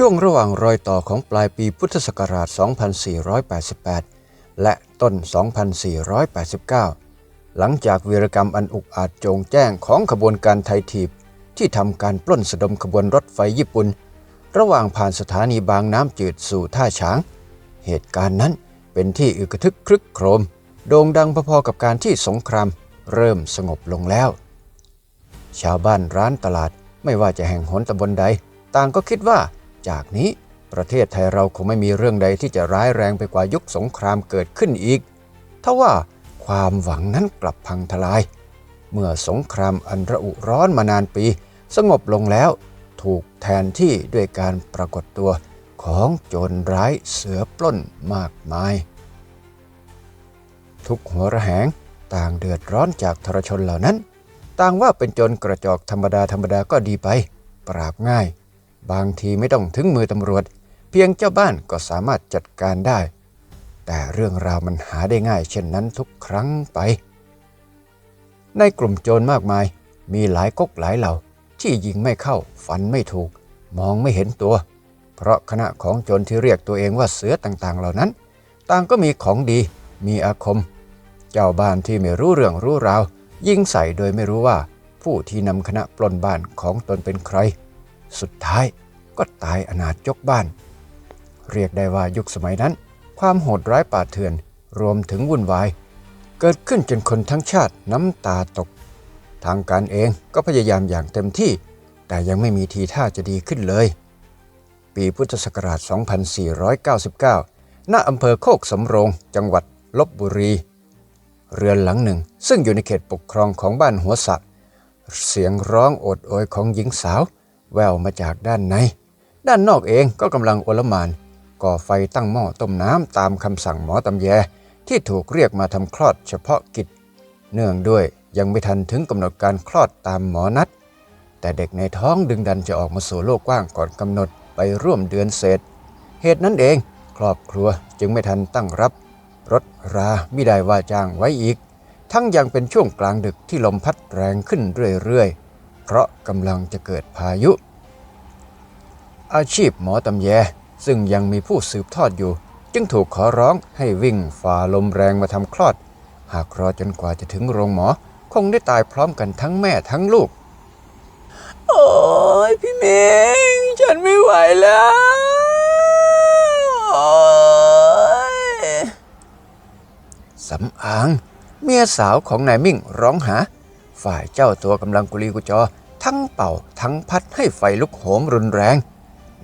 ช่วงระหว่างรอยต่อของปลายปีพุทธศักราช 2488 และต้น 2489 หลังจากวีรกรรมอันอุกอาจโจงแจ้งของขบวนการไทยทีบ ที่ทำการปล้นสะดมขบวนรถไฟญี่ปุ่น ระหว่างผ่านสถานีบางน้ำจืดสู่ท่าช้าง เหตุการณ์นั้นเป็นที่อึกระทึกครึกโครม โด่งดังพอๆกับการที่สงครามเริ่มสงบลงแล้ว ชาวบ้านร้านตลาดไม่ว่าจะแห่งหนตำบลใด ต่างก็คิดว่า จากนี้ ประเทศไทยเราคงไม่มีเรื่องใดที่จะร้ายแรงไปกว่ายุคสงครามเกิดขึ้นอีกทว่าความหวังนั้นกลับพังทลาย เมื่อสงครามอันระอุร้อนมานานปี สงบลงแล้วถูกแทนที่ด้วยการปรากฏตัวของโจรร้ายเสือปล้นมากมาย ทุกหัวระแหงต่างเดือดร้อนจากทรชนเหล่านั้น ต่างว่าเป็นโจรกระจอกธรรมดาธรรมดาก็ดีไป ปราบง่าย บางทีไม่ต้องถึงมือตำรวจ เพียงเจ้าบ้านก็สามารถจัดการได้ แต่เรื่องราวมันหาได้ง่ายเช่นนั้นทุกครั้งไป ในกลุ่มโจรมากมาย มีหลายก๊กหลายเหล่า ที่ยิงไม่เข้าฟันไม่ถูก มองไม่เห็นตัว เพราะคณะของโจรที่เรียกตัวเองว่าเสือต่างๆ เหล่านั้น ต่างก็มีของดี มีอาคม เจ้าบ้านที่ไม่รู้เรื่องรู้ราวยิงใส่โดยไม่รู้ว่าผู้ที่นำคณะปล้นบ้านของตนเป็นใคร สุดท้ายก็ตายอนาถยกบ้าน เรียกได้ว่ายุคสมัยนั้น ความโหดร้ายป่าเถื่อนรวมถึงวุ่นวาย เกิดขึ้นจนคนทั้งชาติน้ำตาตก ทางการเองก็พยายามอย่างเต็มที่ แต่ยังไม่มีทีท่าจะดีขึ้นเลย ปีพุทธศักราช 2499 ณ อำเภอโคกสำโรง จังหวัดลบบุรี เรือนหลังหนึ่ง ซึ่งอยู่ในเขตปกครองของบ้านหัวสะเสียงร้องโอดโอยของหญิงสาว แววมาจากด้านใน ด้านนอกเองก็กำลังโอลมาน ก่อไฟตั้งหม้อต้มน้ำตามคำสั่งหมอตำแย ที่ถูกเรียกมาทำคลอดเฉพาะกิจ เนื่องด้วยยังไม่ทันถึงกำหนดการคลอดตามหมอนัด แต่เด็กในท้องดึงดันจะออกมาสู่โลกกว้างก่อนกำหนดไปร่วมเดือนเศษ เหตุนั้นเองครอบครัวจึงไม่ทันตั้งรับ รถราไม่ได้ว่าจ้างไว้อีก ทั้งยังเป็นช่วงกลางดึกที่ลมพัดแรงขึ้นเรื่อยๆ เพราะกำลังจะเกิดพายุ อาชีพหมอตำแย ซึ่งยังมีผู้สืบทอดอยู่ จึงถูกขอร้องให้วิ่งฝ่าลมแรงมาทำคลอด หากรอจนกว่าจะถึงโรงหมอ คงได้ตายพร้อมกันทั้งแม่ทั้งลูก โอ้ยพี่เมงฉันไม่ไหวแล้วโอ้ยสำอาง เมียสาวของนายมิ่งร้องหา ฝ่ายเจ้าตัวกำลังกุลีกุจอ ทั้งเป่าทั้งพัดให้ไฟลุกโหมรุนแรง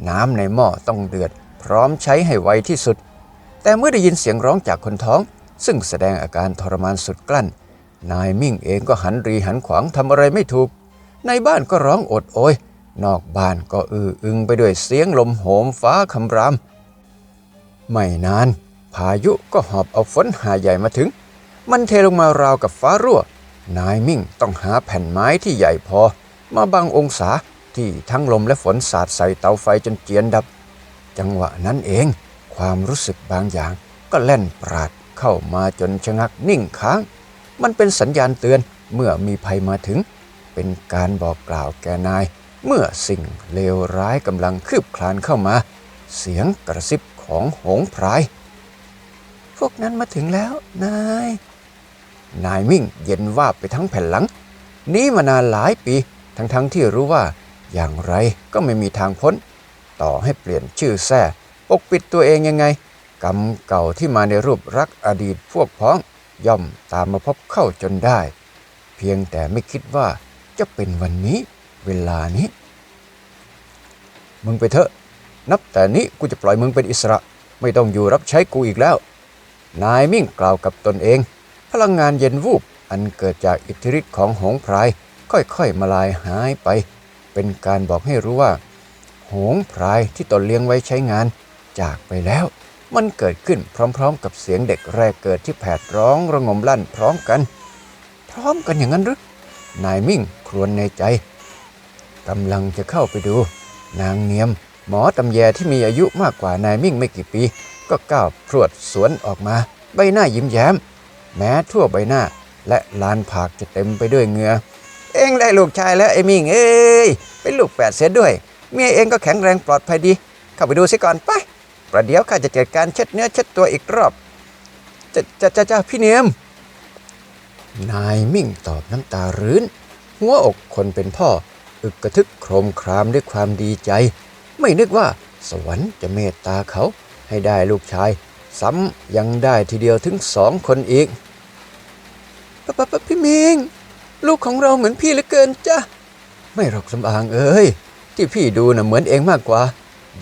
น้ำในหม้อต้องเดือด พร้อมใช้ให้ไวที่สุด แต่เมื่อได้ยินเสียงร้องจากคนท้อง ซึ่งแสดงอาการทรมานสุดกลั้น นายมิ่งเองก็หันรีหันขวางทำอะไรไม่ถูก ในบ้านก็ร้องโอดโอย นอกบ้านก็อื้ออึงไปด้วยเสียงลมโหมฟ้าคำราม ไม่นาน พายุก็หอบเอาฝนหาใหญ่มาถึง มันเทลงมาราวกับฟ้ารั่ว นายมิ่งต้องหาแผ่นไม้ที่ใหญ่พอ มาบังองศาที่ทั้งลมและฝนสาดใส่เตาไฟจนเจียนดับ จังหวะนั้นเอง ความรู้สึกบางอย่าง ก็แล่นปราดเข้ามาจนชะงักนิ่งค้าง มันเป็นสัญญาณเตือนเมื่อมีภัยมาถึง เป็นการบอกกล่าวแก่นาย เมื่อสิ่งเลวร้ายกำลังคืบคลานเข้ามา เสียงกระซิบของหงส์พราย พวกนั้นมาถึงแล้วนาย นายมิ่งเย็นว่าไปทั้งแผ่นหลังหนี้มานานหลายปีทั้งๆทที่รู้ว่า อย่างไรก็ไม่มีทางพ้น ต่อให้เปลี่ยนชื่อแท้ปกปิดตัวเองยังไง กรรมเก่าที่มาในรูปรักอดีตพวกพ้อง ย่อมตามมาพบเข้าจนได้ เพียงแต่ไม่คิดว่าจะเป็นวันนี้เวลานี้ มึงไปเถอะ นับแต่นี้กูจะปล่อยมึงเป็นอิสระ ไม่ต้องอยู่รับใช้กูอีกแล้ว นายมิ่งกล่าวกับตนเอง พลังงานเย็นวูบอันเกิดจากอิทธิฤทธิ์ของหงส์พรายค่อยๆมาลายหายไป เป็นการบอกให้รู้ว่า หงส์พรายที่ตนเลี้ยงไว้ใช้งาน จากไปแล้ว มันเกิดขึ้นพร้อมๆ กับเสียงเด็กแรกเกิดที่แผดร้องระงมลั่นพร้อมกัน พร้อมกันอย่างนั้นหรือนายมิ่งครวญในใจกำลังจะเข้าไปดู นางเนียม หมอตำแยที่มีอายุมากกว่านายมิ่งไม่กี่ปี ก็ก้าวพรวดสวนออกมา ใบหน้ายิ้มแย้ม แม้ทั่วใบหน้า และลานผากจะเต็มไปด้วยเหงื่อเองได้ลูกชายแล้วไอ้มิ่งเอ้ยเป็นลูกแปดเสียด้วย เมียเองก็แข็งแรงปลอดภัยดี เข้าไปดูสิก่อนไปประเดี๋ยวข้าจะจัดการเช็ดเนื้อเช็ดตัวอีกรอบจะจะจะจะพี่เนียม นายมิ่งตอบน้ำตารื้น หัวอกคนเป็นพ่อ อึกกระทึกโครมครามด้วยความดีใจ ไม่นึกว่าสวรรค์จะเมตตาเขาให้ได้ลูกชาย ซ้ำยังได้ทีเดียวถึงสองคนอีกปะปะปะพี่มิง ลูกของเราเหมือนพี่เหลือเกินจ้ะ ไม่หรอกสำอางเอ้ย ที่พี่ดูน่ะเหมือนเองมากกว่า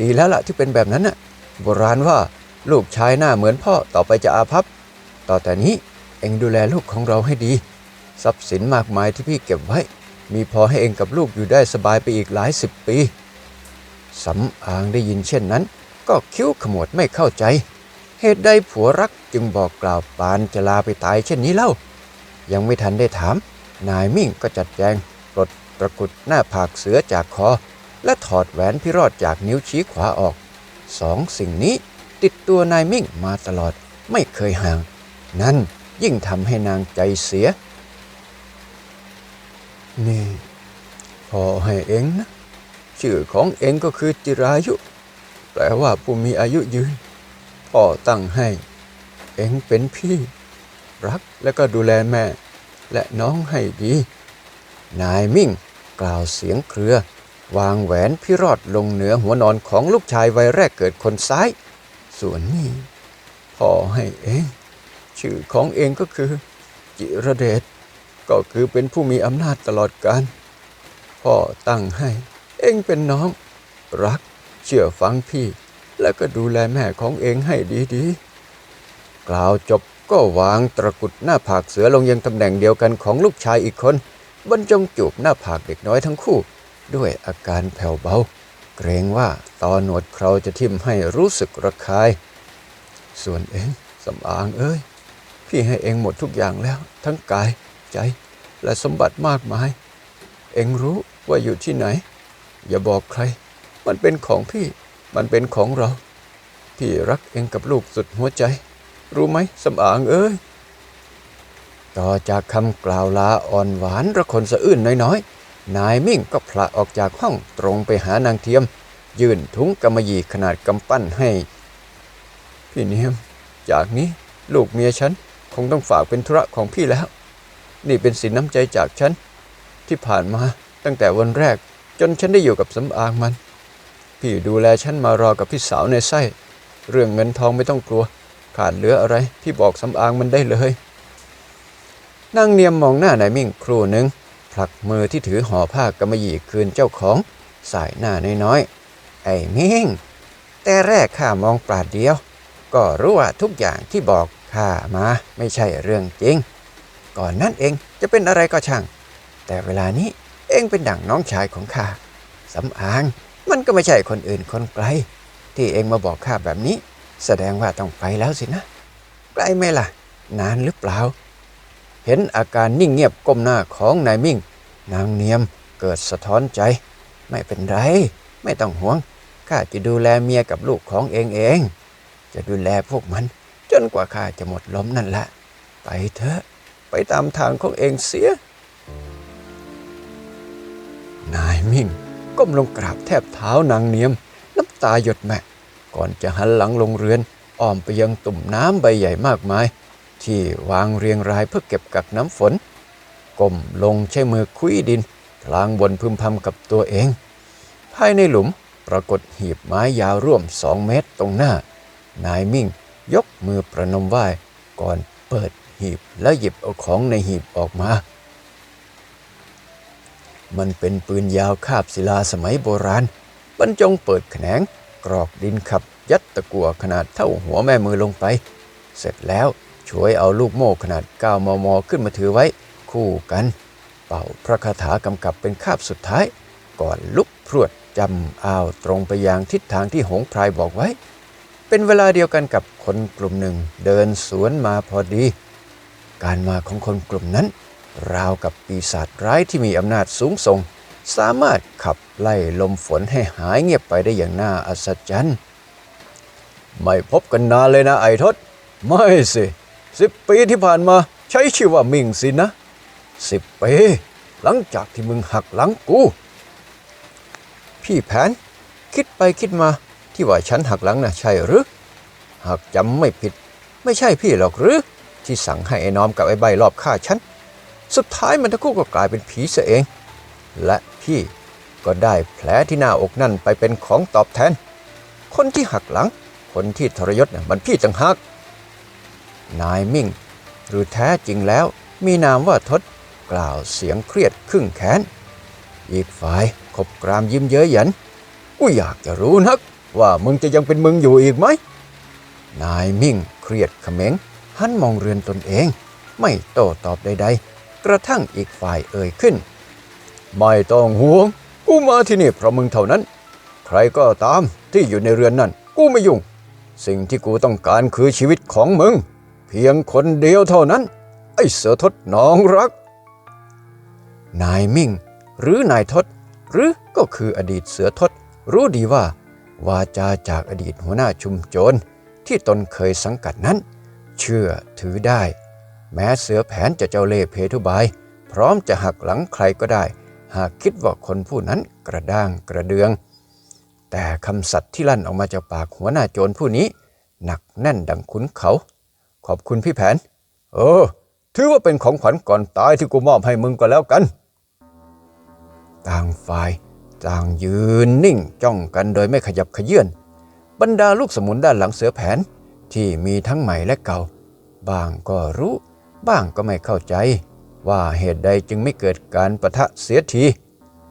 ดีแล้วล่ะที่เป็นแบบนั้นน่ะ โบราณว่าลูกชายหน้าเหมือนพ่อต่อไปจะอาภัพ ต่อแต่นี้เองดูแลลูกของเราให้ดี ทรัพย์สินมากมายที่พี่เก็บไว้ มีพอให้เองกับลูกอยู่ได้สบายไปอีกหลายสิบปีสำอางได้ยินเช่นนั้น ก็คิ้วขมวดไม่เข้าใจ เหตุใดผัวรักจึงบอกกล่าวปานจะลาไปตายเช่นนี้เล่า ยังไม่ทันได้ถาม นายมิ่งก็จัดแจงปลดตะกุดหน้าผากเสือจากคอ และถอดแหวนพิรอดจากนิ้วชี้ขวาออกสองสิ่งนี้ติดตัวนายมิ่งมาตลอดไม่เคยห่าง นั่นยิ่งทำให้นางใจเสีย นี่พอให้เองนะ ชื่อของเองก็คือจิรายุ แปลว่าผู้มีอายุยืน พ่อตั้งให้ เองเป็นพี่ รักและก็ดูแลแม่ และน้องให้ดี นายมิ่งกล่าวเสียงเครือ วางแหวนพิรอดลงเหนือหัวนอนของลูกชายวัยแรกเกิดคนซ้าย ส่วนนี้พ่อให้เอง ชื่อของเองก็คือ จิระเดชก็คือเป็นผู้มีอำนาจตลอดกาลพ่อตั้งให้ เองเป็นน้อง รักเชื่อฟังพี่ และก็ดูแลแม่ของเองให้ดีๆ กล่าวจบก็วางตะกุดหน้าผากเสือลงยังตำแหน่งเดียวกันของลูกชายอีกคน บรรจงจูบหน้าผากเด็กน้อยทั้งคู่ ด้วยอาการแผ่วเบา เกรงว่าตอนหนวดเคราจะทิ่มให้รู้สึกระคาย ส่วนเองสำอางเอ้ย พี่ให้เองหมดทุกอย่างแล้ว ทั้งกายใจและสมบัติมากมาย เองรู้ว่าอยู่ที่ไหน อย่าบอกใคร มันเป็นของพี่ มันเป็นของเรา พี่รักเองกับลูกสุดหัวใจ รู้ไหมสำอางเอ้ย ต่อจากคำกล่าวลาอ่อนหวานระคนสะอื้นน้อยๆ นายมิ่งก็พละออกจากห้องตรงไปหานางเทียม ยื่นถุงกำมะหยี่ขนาดกำปั้นให้ พี่เนียม จากนี้ลูกเมียฉันคงต้องฝากเป็นธุระของพี่แล้ว นี่เป็นสินน้ำใจจากฉัน ที่ผ่านมาตั้งแต่วันแรกจนฉันได้อยู่กับสำอางมัน พี่ดูแลฉันมารอกับพี่สาวในไส้ เรื่องเงินทองไม่ต้องกลัว ขาดเหลืออะไร พี่บอกสำอางมันได้เลยนางเนียมมองหน้านายมิ่งครู่หนึ่งผลักมือที่ถือห่อผ้ากำมะหยี่คืนเจ้าของสายหน้าน้อยๆไอ้มิ่ง แต่แรกข้ามองปราดเดียว ก็รู้ว่าทุกอย่างที่บอกข้ามาไม่ใช่เรื่องจริง ก่อนนั้นเองจะเป็นอะไรก็ช่าง แต่เวลานี้เองเป็นดั่งน้องชายของข้าสำอาง มันก็ไม่ใช่คนอื่นคนไกล ที่เองมาบอกข้าแบบนี้ แสดงว่าต้องไปแล้วสินะ ไกลไหมล่ะ นานหรือเปล่า เห็นอาการนิ่งเงียบก้มหน้าของนายมิ่ง นางเนียมเกิดสะท้อนใจ ไม่เป็นไร ไม่ต้องห่วงข้าจะดูแลเมียกับลูกของเองเอง จะดูแลพวกมัน จนกว่าข้าจะหมดลมนั่นแหละไปเถอะไปตามทางของเองเสีย นายมิ่ง ก้มลงกราบแทบเท้านางเนียม น้ำตาหยดแมะก่อนจะหันหลังลงเรือนอ้อมไปยังตุ่มน้ำใบใหญ่มากมาย ที่วางเรียงรายเพื่อเก็บกักน้ำฝนก้มลงใช้มือคุยดินพลางบนพึมพำกับตัวเอง ภายในหลุมปรากฏหีบไม้ยาวร่วมสองเมตรตรงหน้า นายมิ่งยกมือประนมไหว้ก่อนเปิดหีบแล้วหยิบเอาของในหีบออกมา มันเป็นปืนยาวคาบศิลาสมัยโบราณ บรรจงเปิดแขนง กรอกดินขับยัดตะกั่วขนาดเท่าหัวแม่มือลงไป เสร็จแล้วช่วยเอาลูกโม่ขนาด 9 มม ขึ้นมาถือไว้ คู่กัน เป่าพระคาถากำกับเป็นคาบสุดท้าย ก่อนลุกพรวดจำอ้าวตรงไปยังทิศทางที่หงพรายบอกไว้ เป็นเวลาเดียวกันกับคนกลุ่มหนึ่ง เดินสวนมาพอดี การมาของคนกลุ่มนั้น ราวกับปีศาจร้ายที่มีอำนาจสูงส่ง สามารถขับไล่ลมฝนให้หายเงียบไปได้อย่างน่าอัศจรรย์ ไม่พบกันนานเลยนะไอ้ทศ ไม่สิสิบปีที่ผ่านมาใช้ชื่อว่ามิงสินะสิบปีหลังจากที่มึงหักหลังกู พี่แผน คิดไปคิดมาที่ว่าฉันหักหลังนะใช่หรือ หากจำไม่ผิด ไม่ใช่พี่หรอกหรือ ที่สั่งให้ไอ้น้อมกับไอ้ใบรอบฆ่าฉัน สุดท้ายมันทั้งคู่ก็กลายเป็นผีเสียเอง และพี่ก็ได้แผลที่หน้าอกนั่นไปเป็นของตอบแทน คนที่หักหลัง คนที่ทรยศน่ะมันพี่ต่างหากนายมิ่ง หรือแท้จริงแล้วมีนามว่าทศกล่าวเสียงเครียดครึ่งแค้นอีกฝ่ายขบกรามยิ้มเย้ยหยันกูอยากจะรู้นัก ว่ามึงจะยังเป็นมึงอยู่อีกไหม นายมิ่งเครียดเขม็งหันมองเรือนตนเอง ไม่โต้ตอบใดๆ กระทั่งอีกฝ่ายเอ่ยขึ้น ไม่ต้องห่วง กูมาที่นี่เพราะมึงเท่านั้น ใครก็ตามที่อยู่ในเรือนนั่น กูไม่ยุ่ง สิ่งที่กูต้องการคือชีวิตของมึง เพียงคนเดียวเท่านั้น ไอ้เสือทดน้องรัก นายมิ่ง หรือนายทศหรือก็คืออดีตเสือทศรู้ดีว่า วาจาจากอดีตหัวหน้าชุมโจรที่ตนเคยสังกัดนั้น เชื่อถือได้ แม้เสือแผนจะเจ้าเล่ห์เพทุบาย พร้อมจะหักหลังใครก็ได้ หากคิดว่าคนผู้นั้นกระด้างกระเดือง แต่คำสัตย์ที่ลั่นออกมาจากปากหัวหน้าโจรผู้นี้ หนักแน่นดังขุนเขา ขอบคุณพี่แผน เออ ถือว่าเป็นของขวัญก่อนตายที่กูมอบให้มึงก็แล้วกัน ต่างฝ่ายต่างยืนนิ่งจ้องกันโดยไม่ขยับขยื่นบรรดาลูกสมุนด้านหลังเสือแผนที่มีทั้งใหม่และเก่า บางก็รู้ บ้างก็ไม่เข้าใจ ว่าเหตุใดจึงไม่เกิดการประทะเสียที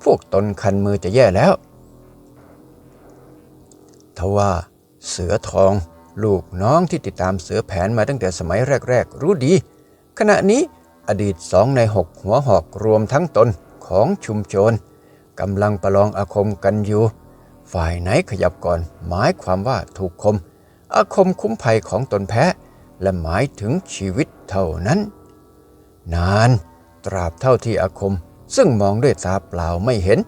พวกตนคันมือจะแย่แล้วทว่าเสือทอง ลูกน้องที่ติดตามเสือแผนมาตั้งแต่สมัยแรก ๆ รู้ดี ขณะนี้อดีตสองในหกหัวหอกรวมทั้งตนของชุมโจรกำลังประลองอาคมกันอยู่ ฝ่ายไหนขยับก่อน หมายความว่าถูกคม อาคมคุ้มภัยของตนแพ้ และหมายถึงชีวิตเท่านั้น นานตราบเท่าที่อาคม ซึ่งมองด้วยตาเปล่าไม่เห็น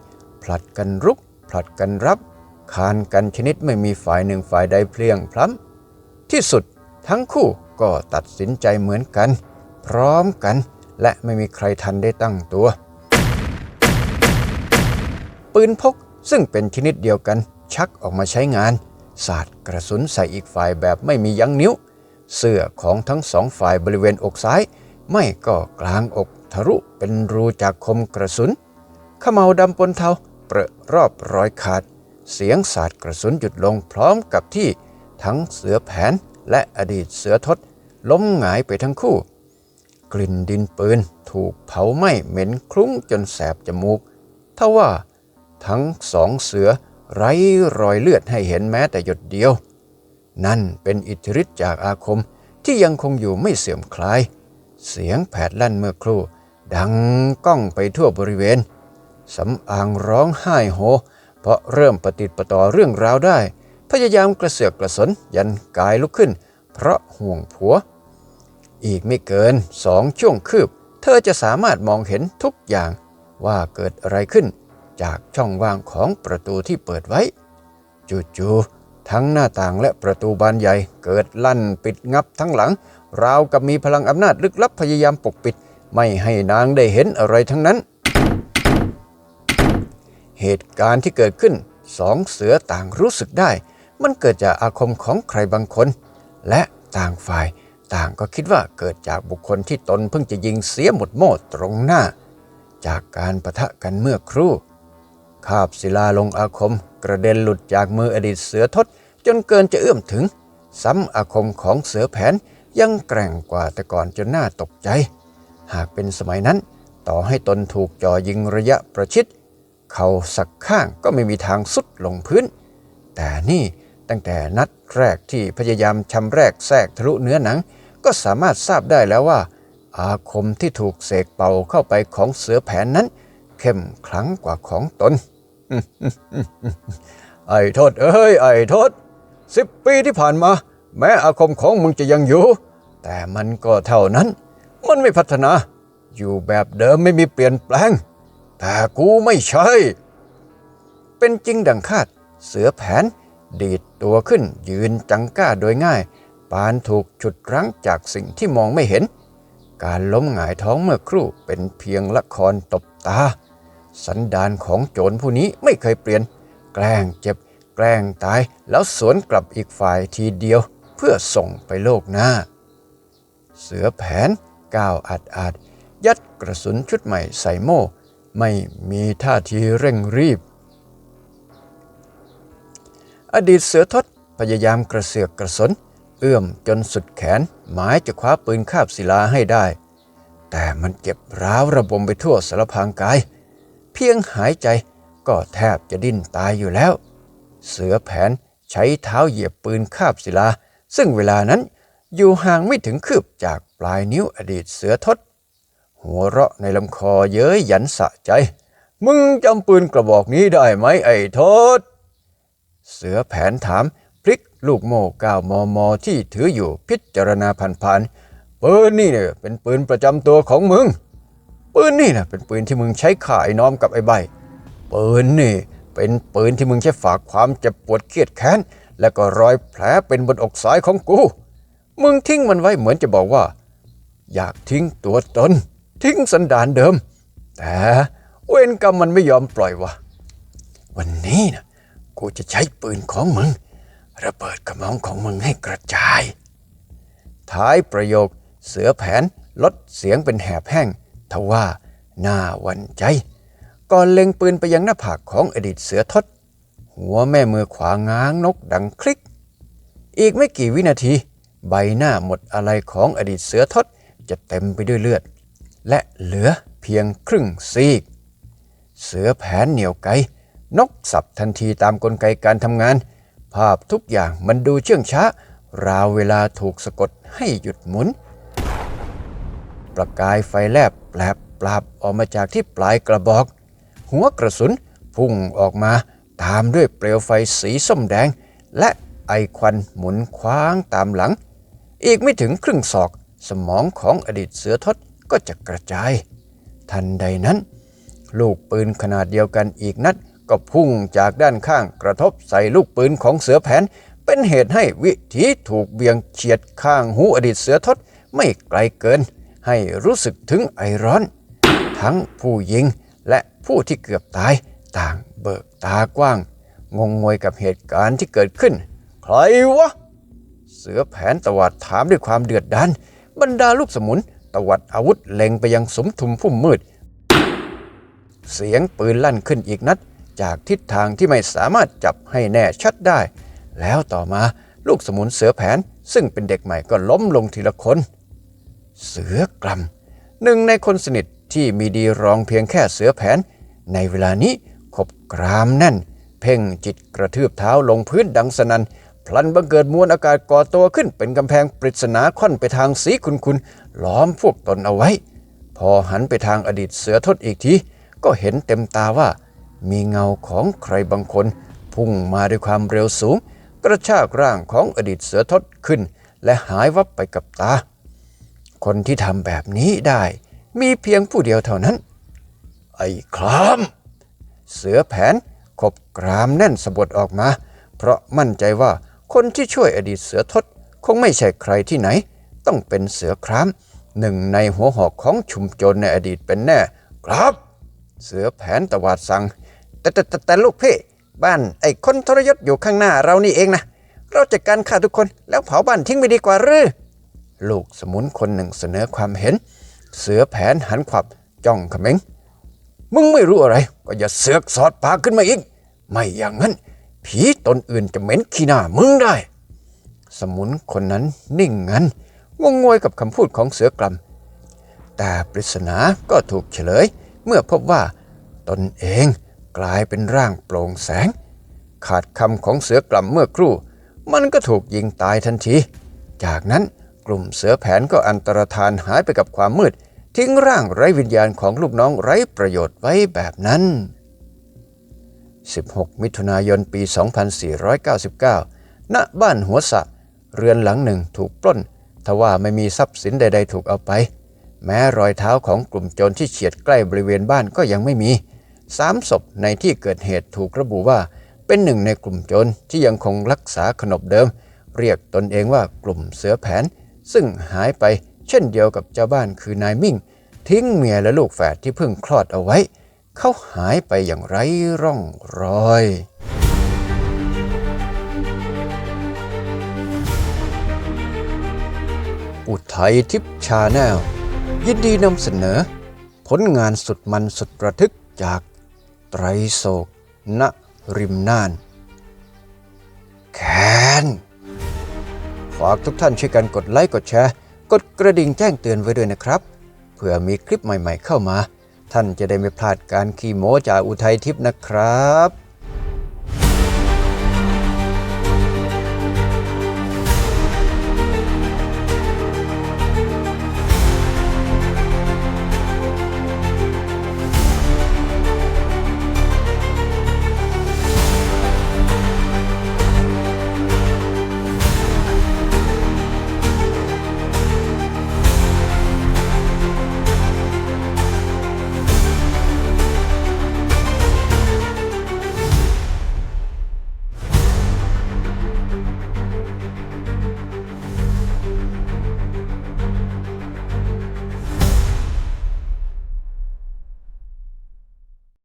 ผลัดกันรุก ผลัดกันรับ คานกันชนิดไม่มีฝ่ายหนึ่งฝ่ายใดเพลียงพล้ำที่สุดทั้งคู่ก็ตัดสินใจเหมือนกัน พร้อมกัน และไม่มีใครทันได้ตั้งตัว ปืนพกซึ่งเป็นชนิดเดียวกันชักออกมาใช้งานสาดกระสุนใส่อีกฝ่ายแบบไม่มียั้งนิ้ว เสื้อของทั้งสองฝ่ายบริเวณอกซ้าย ไม่ก็กลางอกทะลุเป็นรูจากคมกระสุนขมเหลาดำปนเทาเปรอะรอบรอยขาด เสียงสาดกระสุนหยุดลงพร้อมกับที่ ทั้งเสือแผนและอดีตเสือทศล้มหงายไปทั้งคู่ กลิ่นดินปืนถูกเผาไหม้เหม็นคลุ้งจนแสบจมูกทว่าทั้งสองเสือไร้รอยเลือดให้เห็นแม้แต่หยดเดียว นั่นเป็นอิทธิฤทธิ์จากอาคมที่ยังคงอยู่ไม่เสื่อมคลาย เสียงแผดลั่นเมื่อครู่ ดังก้องไปทั่วบริเวณสำอางร้องไห้โฮเพราะเริ่มปฏิดประต่อเรื่องราวได้ พยายามกระเสือกกระสนยันกายลุกขึ้น เพราะห่วงผัว อีกไม่เกินสองช่วงคืบ เธอจะสามารถมองเห็นทุกอย่างว่าเกิดอะไรขึ้น จากช่องว่างของประตูที่เปิดไว้ จู่ๆ ทั้งหน้าต่างและประตูบานใหญ่ เกิดลั่นปิดงับทั้งหลัง ราวกับมีพลังอำนาจลึกลับพยายามปกปิด ไม่ให้นางได้เห็นอะไรทั้งนั้น เหตุการณ์ที่เกิดขึ้นสองเสือต่างรู้สึกได้ มันเกิดจากอาคมของใครบางคน และต่างฝ่ายต่างก็คิดว่าเกิดจากบุคคลที่ตนเพิ่งจะยิงเสียหมดโม่ตรงหน้า จากการประทะกันเมื่อครู่ คาบศิลาลงอาคม กระเด็นหลุดจากมืออดีตเสือทศจนเกินจะเอื้อมถึง ซ้ำอาคมของเสือแผนยังแกร่งกว่าแต่ก่อนจนน่าตกใจ หากเป็นสมัยนั้น ต่อให้ตนถูกจ่อยิงระยะประชิด เขาสักข้างก็ไม่มีทางสุดลงพื้น แต่นี่ตั้งแต่นัดแรกที่พยายามชำแรกแทรกทะลุเนื้อหนัง ก็สามารถทราบได้แล้วว่า อาคมที่ถูกเสกเป่าเข้าไปของเสือแผนนั้น เข้มขลังกว่าของตน ไอ้โทษเอ้ยไอ้โทษสิบปีที่ผ่านมา แม้อาคมของมึงจะยังอยู่ แต่มันก็เท่านั้น มันไม่พัฒนา อยู่แบบเดิมไม่มีเปลี่ยนแปลง แต่กูไม่ใช่ เป็นจริงดังคาด เสือแผน ดีดตัวขึ้นยืนจังก้าโดยง่าย ปานถูกฉุดรั้งจากสิ่งที่มองไม่เห็น การล้มหงายท้องเมื่อครู่เป็นเพียงละครตบตา สันดานของโจรผู้นี้ไม่เคยเปลี่ยน แกล้งเจ็บ แกล้งตาย แล้วสวนกลับอีกฝ่ายทีเดียว เพื่อส่งไปโลกหน้า เสือแผนก้าวอาดอาดยัดกระสุนชุดใหม่ใส่โม่ ไม่มีท่าทีเร่งรีบ อดีตเสือทศพยายามกระเสือกกระสน เอื้อมจนสุดแขน หมายจะคว้าปืนคาบศิลาให้ได้ แต่มันเจ็บร้าวระบมไปทั่วสารพางกาย เพียงหายใจก็แทบจะดิ้นตายอยู่แล้ว เสือแผนใช้เท้าเหยียบปืนคาบศิลา ซึ่งเวลานั้นอยู่ห่างไม่ถึงคืบจากปลายนิ้วอดีตเสือทศ หัวเราะในลำคอเย้ยหยันสะใจ มึงจำปืนกระบอกนี้ได้ไหมไอ้ทศ เสือแผนถามพลิกลูกโม่ก้าวมอมอที่ถืออยู่พิจารณาผ่านๆปืนนี่เนี่ยเป็นปืนประจำตัวของมึง ปืนนี่นะเป็นปืนที่มึงใช้ข่าไอ้น้อมกับไอ้ใบปืนนี่เป็นปืนที่มึงใช้ฝากความเจ็บปวดเครียดแค้น และก็รอยแผลเป็นบนอกซ้ายของกู มึงทิ้งมันไว้เหมือนจะบอกว่า อยากทิ้งตัวตน ทิ้งสันดานเดิม แต่เวรกรรมมันไม่ยอมปล่อยวะวันนี้นะกูจะใช้ปืนของมึง ระเบิดกระมองของมึงให้กระจาย ท้ายประโยค เสือแผนลดเสียงเป็นแหบแห้ง ทว่าหน้าวันใจ ก่อนเล็งปืนไปยังหน้าผากของอดีตเสือทศหัวแม่มือขวาง้างนกดังคลิก อีกไม่กี่วินาที ใบหน้าหมดอะไรของอดีตเสือทศจะเต็มไปด้วยเลือด และเหลือเพียงครึ่งซีก เสือแผนเหนียวไก นกสับทันทีตามกลไกการทำงาน ภาพทุกอย่างมันดูเชื่องช้า ราวเวลาถูกสะกดให้หยุดหมุน ประกายไฟแลบ แปลบปราบออกมาจากที่ปลายกระบอก หัวกระสุนพุ่งออกมาตามด้วยเปลวไฟสีส้มแดง และไอควันหมุนคว้างตามหลัง อีกไม่ถึงครึ่งศอกสมองของอดีตเสือทศก็จะกระจาย ทันใดนั้น ลูกปืนขนาดเดียวกันอีกนัด ก็พุ่งจากด้านข้างกระทบใส่ลูกปืนของเสือแผน เป็นเหตุให้วิถีถูกเบี่ยงเฉียดข้างหูอดีตเสือทศไม่ไกลเกิน ให้รู้สึกถึงไอร้อน ทั้งผู้ยิงและผู้ที่เกือบตายต่างเบิกตากว้าง งงงวยกับเหตุการณ์ที่เกิดขึ้น ใครวะ เสือแผนตวัดถามด้วยความเดือดดานบรรดาลูกสมุนตวัดอาวุธเล็งไปยังสมทุมพุ่มมืด เสียงปืนลั่นขึ้นอีกนัด จากทิศทางที่ไม่สามารถจับให้แน่ชัดได้ แล้วต่อมาลูกสมุนเสือแผนซึ่งเป็นเด็กใหม่ก็ล้มลงทีละคน เสือกลำหนึ่งในคนสนิทที่มีดีรองเพียงแค่เสือแผน ในเวลานี้ขบกรามแน่น เพ่งจิตกระทืบเท้าลงพื้นดังสนันพลันบังเกิดมวลอากาศก่อตัวขึ้นเป็นกำแพงปริศนาค่อนไปทางสีคุนคุนๆล้อมพวกตนเอาไว้ พอหันไปทางอดีตเสือทศอีกที ก็เห็นเต็มตาว่า มีเงาของใครบางคน พุ่งมาด้วยความเร็วสูง กระชากร่างของอดีตเสือทศขึ้น และหายวับไปกับตา คนที่ทำแบบนี้ได้ มีเพียงผู้เดียวเท่านั้น ไอ้คลาม เสือแผนขบกรามแน่นสะบดออกมา เพราะมั่นใจว่าคนที่ช่วยอดีตเสือทศคงไม่ใช่ใครที่ไหน ต้องเป็นเสือครามหนึ่งในหัวหอกของชุมโจรในอดีตเป็นแน่ ครับ เสือแผนตวาดสั่งแต่แต่แต่แตลูกพี่บ้านไอ้คนทรยศอยู่ข้างหน้าเรานี่เองนะ เราจัดการฆ่าทุกคนแล้วเผาบ้านทิ้งไปดีกว่าหรือ ลูกสมุนคนหนึ่งเสนอความเห็น เสือแผนหันขวับจ้องเขม็งมึงไม่รู้อะไร ก็อย่าเสือกสอดปากขึ้นมาอีก ไม่อย่างนั้น ผีตนอื่นจะเหม็นขี้หน้ามึงได้ สมุนคนนั้นนิ่งงันงงงวยกับคำพูดของเสือกลำแต่ปริศนาก็ถูกเฉลย เมื่อพบว่า ตนเองกลายเป็นร่างโปร่งแสง ขาดคำของเสือกลำเมื่อครู่ มันก็ถูกยิงตายทันที จากนั้น กลุ่มเสือแผนก็อันตรธานหายไปกับความมืด ทิ้งร่างไร้วิญญาณของลูกน้องไร้ประโยชน์ไว้แบบนั้น 16 มิถุนายนปี 2499 ณ บ้านหัวสะ เรือนหลังหนึ่งถูกปล้น ทว่าไม่มีทรัพย์สินใด ๆ ถูกเอาไป แม้รอยเท้าของกลุ่มโจรที่เฉียดใกล้บริเวณบ้านก็ยังไม่มีสามศพในที่เกิดเหตุถูกระบุว่า เป็นหนึ่งในกลุ่มโจรที่ยังคงรักษาขนบเดิม เรียกตนเองว่ากลุ่มเสือแผน ซึ่งหายไปเช่นเดียวกับเจ้าบ้านคือนายมิ่ง ทิ้งเมียและลูกแฝดที่เพิ่งคลอดเอาไว้ เขาหายไปอย่างไร้ร่องรอยอุทัยทิพย์ชาแนลยินดีนำเสนอ ผลงานสุดมันสุดประทึกจากไตรโศกณริมน่าน แคน ฝากทุกท่านช่วยกันกดไลค์กดแชร์ กดกระดิ่งแจ้งเตือนไว้ด้วยนะครับ เพื่อมีคลิปใหม่ๆเข้ามา ท่านจะได้ไม่พลาดการขี่โมจากอุทัยทิพย์นะครับ